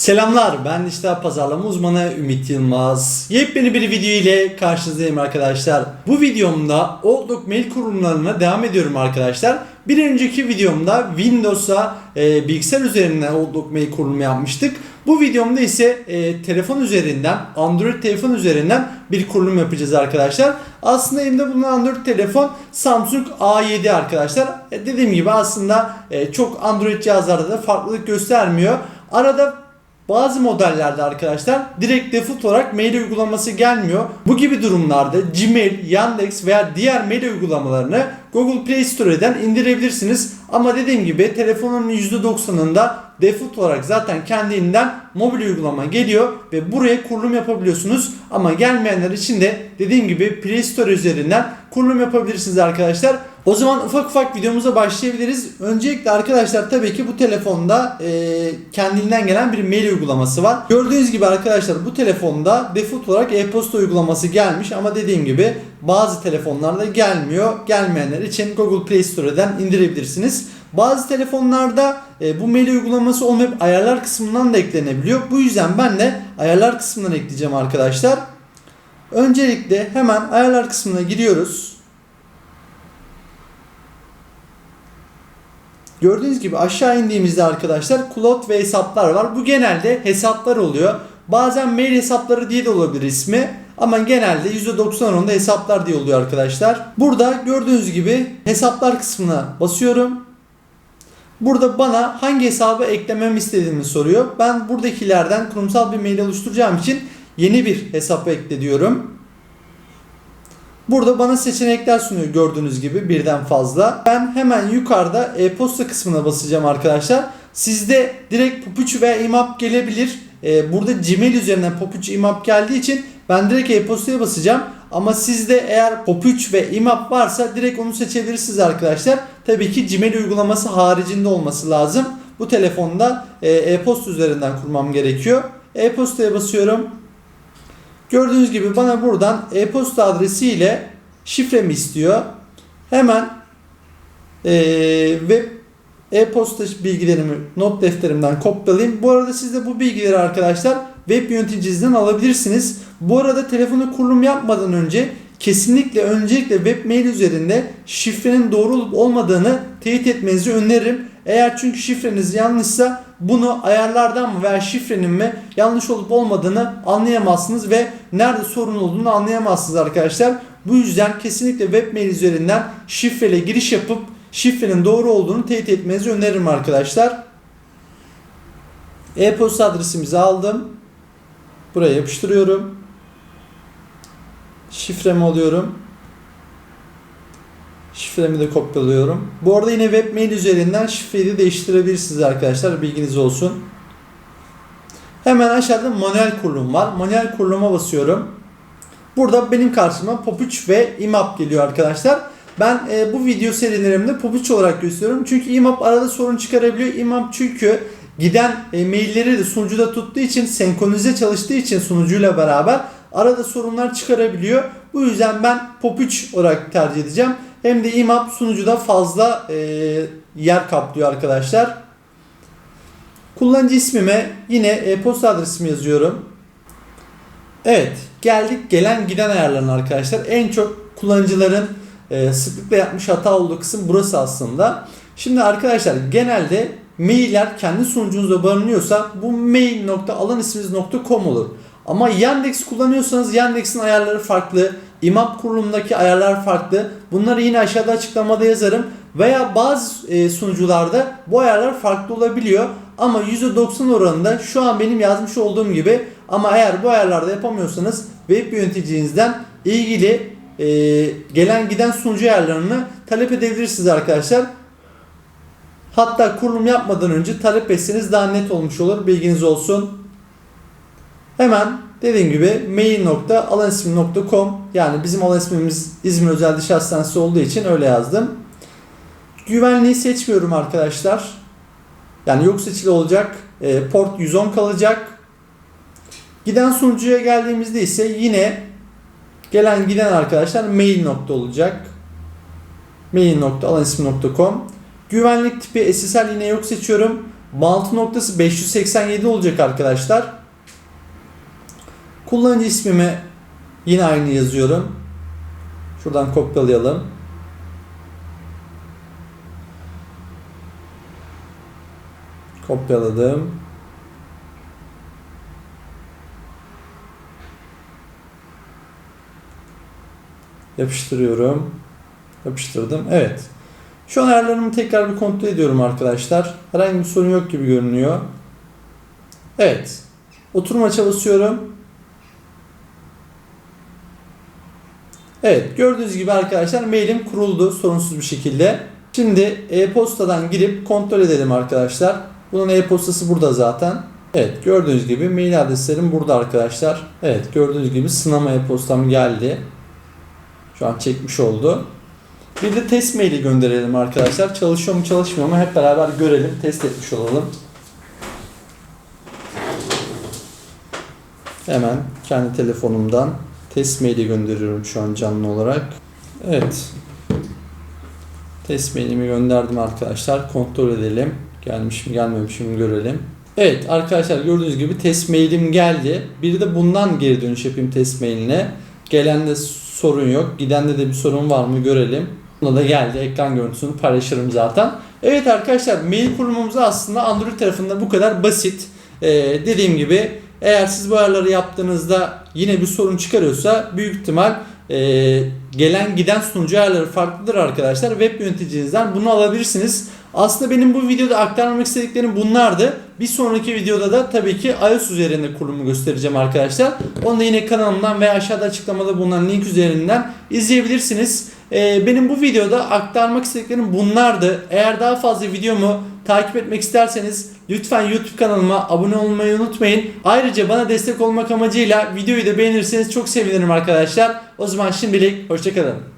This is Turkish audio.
Selamlar ben işte pazarlama uzmanı Ümit Yılmaz. Yepyeni bir video ile karşınızdayım arkadaşlar. Bu videomda Outlook mail kurulumlarına devam ediyorum arkadaşlar. Bir önceki videomda Windows'a e, bilgisayar üzerinden Outlook mail kurulumu yapmıştık. Bu videomda ise e, telefon üzerinden, Android telefon üzerinden bir kurulum yapacağız arkadaşlar. Aslında elimde bulunan Android telefon Samsung A7 arkadaşlar. E, dediğim gibi aslında e, çok Android cihazlarda da farklılık göstermiyor. Arada bazı modellerde arkadaşlar direkt default olarak mail uygulaması gelmiyor. Bu gibi durumlarda Gmail, Yandex veya diğer mail uygulamalarını Google Play Store'dan indirebilirsiniz. Ama dediğim gibi telefonun %90'ında default olarak zaten kendinden mobil uygulama geliyor ve buraya kurulum yapabiliyorsunuz. Ama gelmeyenler için de dediğim gibi Play Store üzerinden kurulum yapabilirsiniz arkadaşlar. O zaman ufak ufak videomuza başlayabiliriz. Öncelikle arkadaşlar tabii ki bu telefonda e, kendinden gelen bir mail uygulaması var. Gördüğünüz gibi arkadaşlar bu telefonda default olarak e-posta uygulaması gelmiş ama dediğim gibi bazı telefonlarda gelmiyor. Gelmeyenler için Google Play Store'dan indirebilirsiniz. Bazı telefonlarda e, bu mail uygulaması olmayıp ayarlar kısmından da eklenebiliyor. Bu yüzden ben de ayarlar kısmından ekleyeceğim arkadaşlar. Öncelikle hemen ayarlar kısmına giriyoruz. Gördüğünüz gibi aşağı indiğimizde arkadaşlar cloud ve hesaplar var. Bu genelde hesaplar oluyor. Bazen mail hesapları diye de olabilir ismi. Ama genelde %90 oranında hesaplar diye oluyor arkadaşlar. Burada gördüğünüz gibi hesaplar kısmına basıyorum. Burada bana hangi hesabı eklememi istediğini soruyor. Ben buradakilerden kurumsal bir mail oluşturacağım için yeni bir hesap ekle diyorum. Burada bana seçenekler sunuyor gördüğünüz gibi birden fazla. Ben hemen yukarıda e-posta kısmına basacağım arkadaşlar. Sizde direkt Pop3 veya IMAP gelebilir. Ee, burada Gmail üzerinden Pop3 IMAP geldiği için ben direkt e-postaya basacağım. Ama sizde eğer Pop3 ve IMAP varsa direkt onu seçebilirsiniz arkadaşlar. Tabii ki Gmail uygulaması haricinde olması lazım. Bu telefonda e, e-posta üzerinden kurmam gerekiyor. E-postaya basıyorum. Gördüğünüz gibi bana buradan e-posta adresi ile şifremi istiyor. Hemen e, web e-posta bilgilerimi not defterimden kopyalayayım. Bu arada siz de bu bilgileri arkadaşlar web yöneticinizden alabilirsiniz. Bu arada telefonu kurulum yapmadan önce kesinlikle öncelikle web mail üzerinde şifrenin doğru olup olmadığını teyit etmenizi öneririm. Eğer çünkü şifreniz yanlışsa bunu ayarlardan mı veya şifrenin mi yanlış olup olmadığını anlayamazsınız ve nerede sorun olduğunu anlayamazsınız arkadaşlar. Bu yüzden kesinlikle web mail üzerinden şifreyle giriş yapıp şifrenin doğru olduğunu teyit etmenizi öneririm arkadaşlar. E-posta adresimizi aldım. Buraya yapıştırıyorum. Şifremi alıyorum. Şifremi de kopyalıyorum. Bu arada yine web mail üzerinden şifreyi de değiştirebilirsiniz arkadaşlar. Bilginiz olsun. Hemen aşağıda manuel kurulum var. Manuel kuruluma basıyorum. Burada benim karşıma Pop3 ve IMAP geliyor arkadaşlar. Ben e, bu video serilerimde Pop3 olarak gösteriyorum. Çünkü IMAP arada sorun çıkarabiliyor. IMAP çünkü giden e, mailleri de sunucuda tuttuğu için senkronize çalıştığı için sunucuyla beraber arada sorunlar çıkarabiliyor. Bu yüzden ben Pop3 olarak tercih edeceğim. Hem de IMAP sunucuda fazla e, yer kaplıyor arkadaşlar. Kullanıcı ismime yine e-posta adresimi yazıyorum. Evet geldik gelen giden ayarlarına arkadaşlar. En çok kullanıcıların e, sıklıkla yapmış hata olduğu kısım burası aslında. Şimdi arkadaşlar genelde mailler kendi sunucunuzda barınıyorsa bu mail.alanisminiz.com olur. Ama Yandex kullanıyorsanız Yandex'in ayarları farklı. IMAP kurulumundaki ayarlar farklı. Bunları yine aşağıda açıklamada yazarım. Veya bazı e, sunucularda bu ayarlar farklı olabiliyor. Ama %90 oranında şu an benim yazmış olduğum gibi ama eğer bu ayarlarda yapamıyorsanız web yöneticinizden ilgili e, gelen giden sunucu ayarlarını talep edebilirsiniz arkadaşlar. Hatta kurulum yapmadan önce talep etseniz daha net olmuş olur. Bilginiz olsun. Hemen dediğim gibi mail.alanismi.com yani bizim alan ismimiz İzmir Özel Diş Hastanesi olduğu için öyle yazdım. Güvenliği seçmiyorum arkadaşlar. Yani yok seçili olacak. E, port 110 kalacak. Giden sunucuya geldiğimizde ise yine gelen giden arkadaşlar mail nokta olacak. mail.alanismi.com Güvenlik tipi SSL yine yok seçiyorum. Bağlantı noktası 587 olacak arkadaşlar. Kullanıcı ismimi yine aynı yazıyorum. Şuradan kopyalayalım. Kopyaladım. Yapıştırıyorum. Yapıştırdım. Evet. Şu an ayarlarımı tekrar bir kontrol ediyorum arkadaşlar. Herhangi bir sorun yok gibi görünüyor. Evet. Oturuma çalışıyorum. Evet gördüğünüz gibi arkadaşlar mailim kuruldu sorunsuz bir şekilde. Şimdi e-postadan girip kontrol edelim arkadaşlar. Bunun e-postası burada zaten. Evet gördüğünüz gibi mail adreslerim burada arkadaşlar. Evet gördüğünüz gibi sınama e-postam geldi. Şu an çekmiş oldu. Bir de test maili gönderelim arkadaşlar. Çalışıyor mu çalışmıyor mu hep beraber görelim. Test etmiş olalım. Hemen kendi telefonumdan test maili gönderiyorum şu an canlı olarak. Evet. Test mailimi gönderdim arkadaşlar. Kontrol edelim. Gelmiş mi gelmemiş mi görelim. Evet arkadaşlar gördüğünüz gibi test mailim geldi. Bir de bundan geri dönüş yapayım test mailine. Gelende sorun yok. Gidende de bir sorun var mı görelim. Buna da geldi. Ekran görüntüsünü paylaşırım zaten. Evet arkadaşlar mail kurulumumuz aslında Android tarafında bu kadar basit. Ee, dediğim gibi eğer siz bu ayarları yaptığınızda yine bir sorun çıkarıyorsa büyük ihtimal e, gelen giden sunucu ayarları farklıdır arkadaşlar. Web yöneticinizden bunu alabilirsiniz. Aslında benim bu videoda aktarmak istediklerim bunlardı. Bir sonraki videoda da tabii ki iOS üzerinde kurulumu göstereceğim arkadaşlar. Onu da yine kanalımdan veya aşağıda açıklamada bulunan link üzerinden izleyebilirsiniz. Ee, benim bu videoda aktarmak istediklerim bunlardı. Eğer daha fazla videomu takip etmek isterseniz lütfen YouTube kanalıma abone olmayı unutmayın. Ayrıca bana destek olmak amacıyla videoyu da beğenirseniz çok sevinirim arkadaşlar. O zaman şimdilik hoşçakalın.